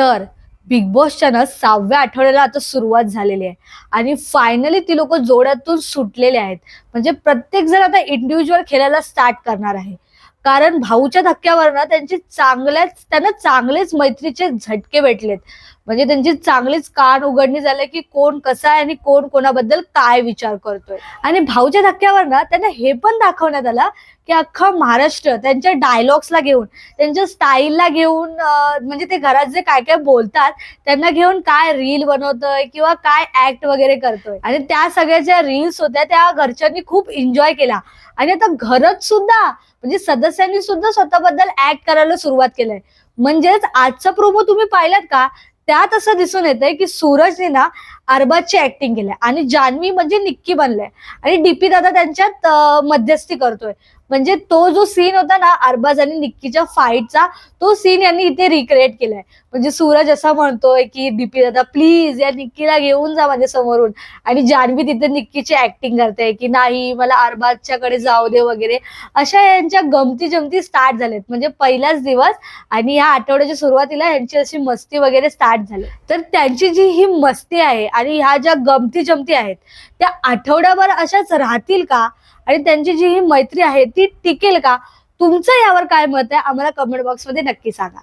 तर बिग बॉसच्या ना सहाव्या आठवड्याला आता सुरुवात झालेली आहे. आणि फायनली ती लोक जोड्यातून सुटलेले आहेत. म्हणजे प्रत्येक जण आता इंडिव्हिज्युअल खेळायला स्टार्ट करणार आहे. कारण भाऊच्या धक्क्यावर ना त्यांची चांगल्याच त्यांना चांगलेच मैत्रीचे झटके भेटलेत. म्हणजे त्यांची चांगलीच कान उघडणी झाले की कोण कसा आहे आणि कोण कोणाबद्दल काय विचार करतोय. आणि भाऊच्या धक्क्यावर ना त्यांना हे पण दाखवण्यात आलं की अख्खा महाराष्ट्र त्यांच्या डायलॉग्सला घेऊन त्यांच्या स्टाईलला घेऊन म्हणजे ते घरात जे काय काय बोलतात त्यांना घेऊन काय रील बनवतोय किंवा काय ऍक्ट वगैरे करतोय. आणि त्या सगळ्या ज्या रील्स होत्या त्या घरच्यांनी खूप एन्जॉय केला. आणि आता घरात सुद्धा म्हणजे सदस्यांनी सुद्धा स्वतःबद्दल ऍक्ट करायला सुरुवात केलंय. म्हणजेच आजचा प्रोमो तुम्ही पाहिलात का? त्यात असं दिसून येतंय की सूरजने ना अरबाजची ऍक्टिंग केलंय. आणि जान्हवी म्हणजे निक्की बनलंय. आणि डीपी दादा त्यांच्यात मध्यस्थी करतोय. म्हणजे तो जो सीन होता ना अरबाज आणि निक्कीच्या फाईटचा तो सीन यांनी इथे रिक्रिएट केलाय. म्हणजे सूरज असा म्हणतोय की डीपी दादा प्लीज या निक्कीला घेऊन जा माझ्या समोरून. आणि जान्हवी तिथे निक्कीची ऍक्टिंग करते की नाही मला अरबाजच्याकडे जाऊ दे वगैरे. अशा यांच्या गमती जमती स्टार्ट झाल्यात म्हणजे पहिलाच दिवस आणि या आठवड्याच्या सुरुवातीला यांची अशी मस्ती वगैरे स्टार्ट झाली. तर त्यांची जी ही मस्ती आहे आणि ह्या ज्या गमती जमती आहेत त्या आठवड्याभर अशाच राहतील का? आणि त्यांची जी ही मैत्री आहे ती टिकेल का? तुमचं यावर काय मत आहे? आम्हाला कमेंट बॉक्समध्ये नक्की सांगा.